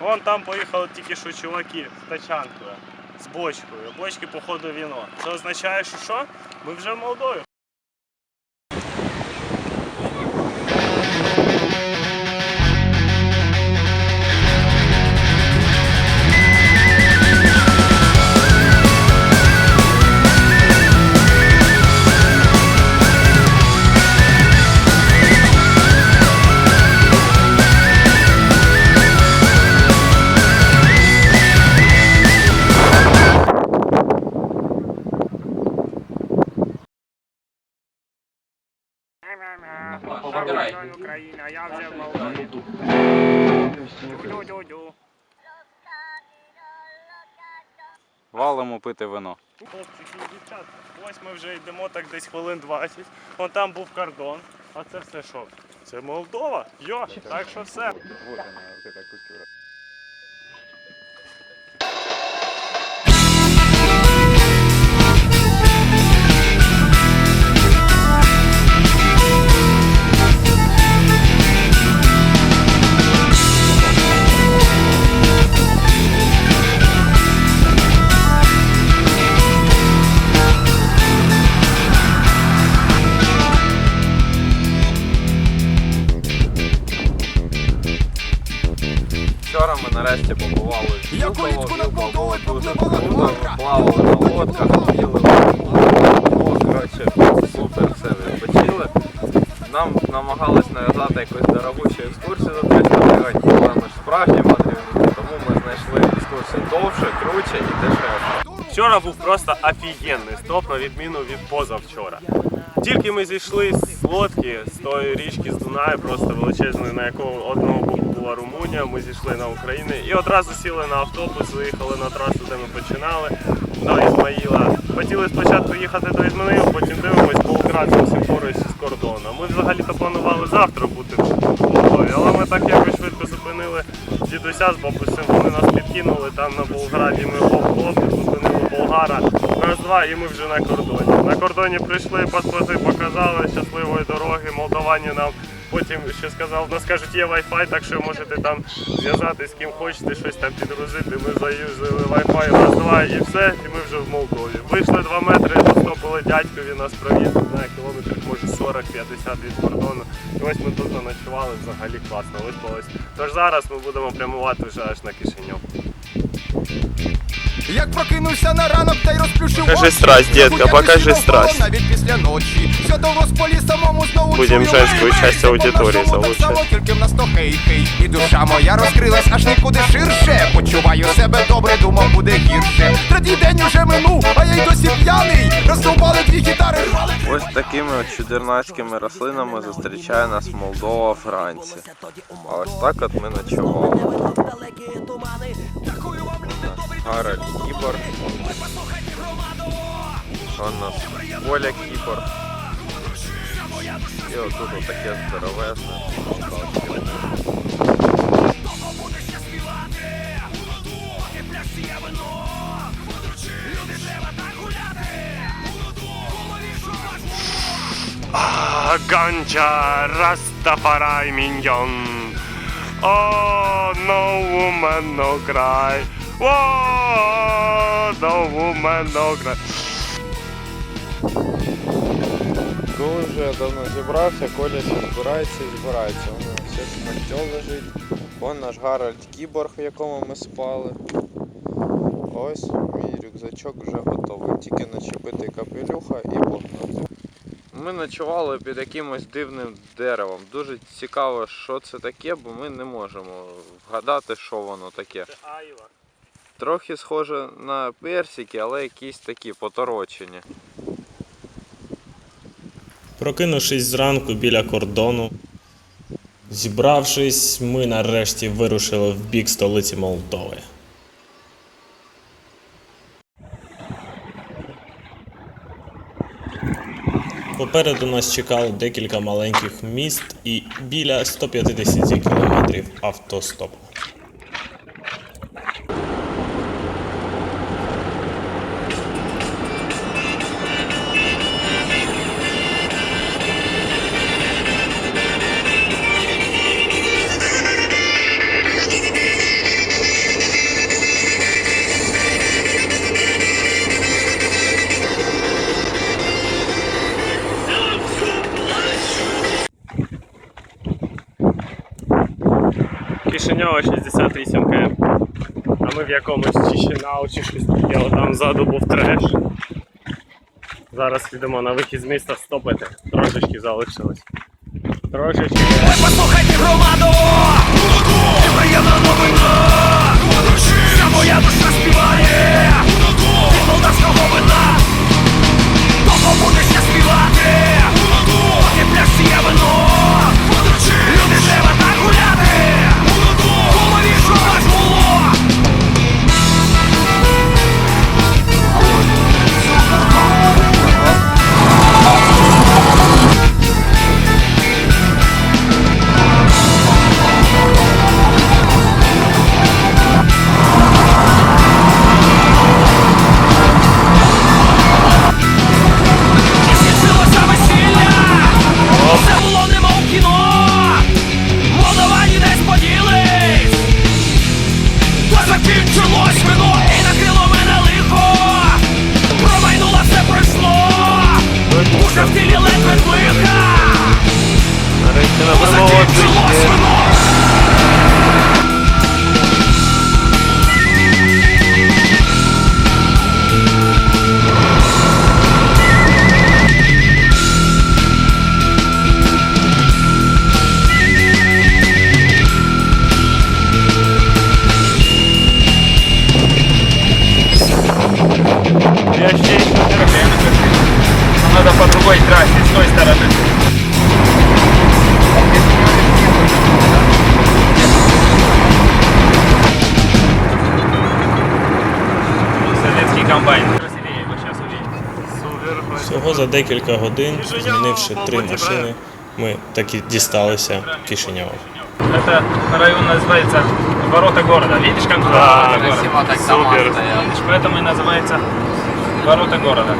Вон там поїхали тільки що чуваки з тачанкою, з бочкою. Бочки, походу, віно. Це означає, що що? Ми вже в Молдові. Україна, я вже. Валимо пити вино. Хлопці і дівчата, ось ми вже йдемо так десь хвилин 20. Вон там був кордон. А це все що? Це Молдова? Йо, так що все. Вот она, вот эта культура. Нарешті побували в Я Вілково. на Вілково Молдову дуже круто. плавали на лодках, їли. О, коротше, супер все відпочили. Нам намагались нав'язати якусь дорогущу екскурсію за 300 гривень, але ми ж справжні мандрівники, тому ми знайшли екскурсію довше, круче і дешевше. Вчора був просто офігенний стоп на відміну від позавчора. Тільки ми зійшли з лодки з тої річки з Дунаю, просто величезної, на якого одного боку була Румунія. Ми зійшли на Україну і одразу сіли на автобус, виїхали на трасу, де ми починали до Ізмаїла. Хотіли спочатку їхати до Ізмаїла, потім дивимось Болград зовсім поруч з кордоном. Ми взагалі-то планували завтра бути в Молдові, але ми так якось швидко зупинили дідуся з бабусем. Вони нас підкинули там на Болграді. Ми оп-оп, зупинили болгара. Раз два і ми вже на кордоні. На кордоні прийшли, паспорти показали, щасливої дороги, молдавані нам. Потім ще сказав, нас кажуть, є Wi-Fi, так що можете там зв'язати з ким хочете, щось там підгрузити. Ми заюзили Wi-Fi раз, два і все, і ми вже в Молдові. Вийшли два метри, застопили дядькові, нас провіз, знаю, кілометрів може 40-50 від кордону. І ось ми тут заночували, взагалі класно, виспались. Тож зараз ми будемо прямувати вже аж на Кишиньов. Як прокинувся на ранок та й розплющив Покажи страсть, дітка, покажи страсть. Навіть після ночі. Свято Госполі самому знову Будем женську часть аудиторії залучати. Тільки в нас то хей-хей. І душа моя розкрилась аж нікуди ширше. Почуваю себе добре, думав буде гірше. Третій день уже минув, а я й досі п'яний. Розрубали дві гітари, рвали Ось такими от чудернацькими рослинами зустрічає нас Молдова вранці. А ось так от ми ночували. Гаральд Кібор. Он у нас Коля Кібор. І отут отаке здоровезне. Ah, ganja, Rastafari mignon. Oh, no woman, no cry. Whoa, no woman, no cry. Дуже давно зібрався, Коля збирається і збирається. Воно все костьол лежить. Вон наш Гаральд Кіборг, в якому ми спали. Ось мій рюкзачок вже готовий. Тільки начепити капелюха і погнати. Ми ночували під якимось дивним деревом. Дуже цікаво, що це таке, бо ми не можемо вгадати, що воно таке. Айва. Трохи схоже на персики, але якісь такі поторочені. Прокинувшись зранку біля кордону, зібравшись, ми нарешті вирушили в бік столиці Молдови. Попереду нас чекало декілька маленьких міст і біля 150 кілометрів автостопу. Кишиньова 68 км. А ми в якомусь Чищинау чи щось таке, там ззаду був треш. Зараз підемо на вихід з міста стопити. Трошечки залишилось. Трошечки. Ой, послухайте громаду! Це новина! Вся моя душа співає! за декілька годин, змінивши три машини, ми таки дісталися Кишиньова. Это район называется Ворота города. Видишь, как Да, Ворота города? Супер. Видишь, поэтому и называется Ворота города.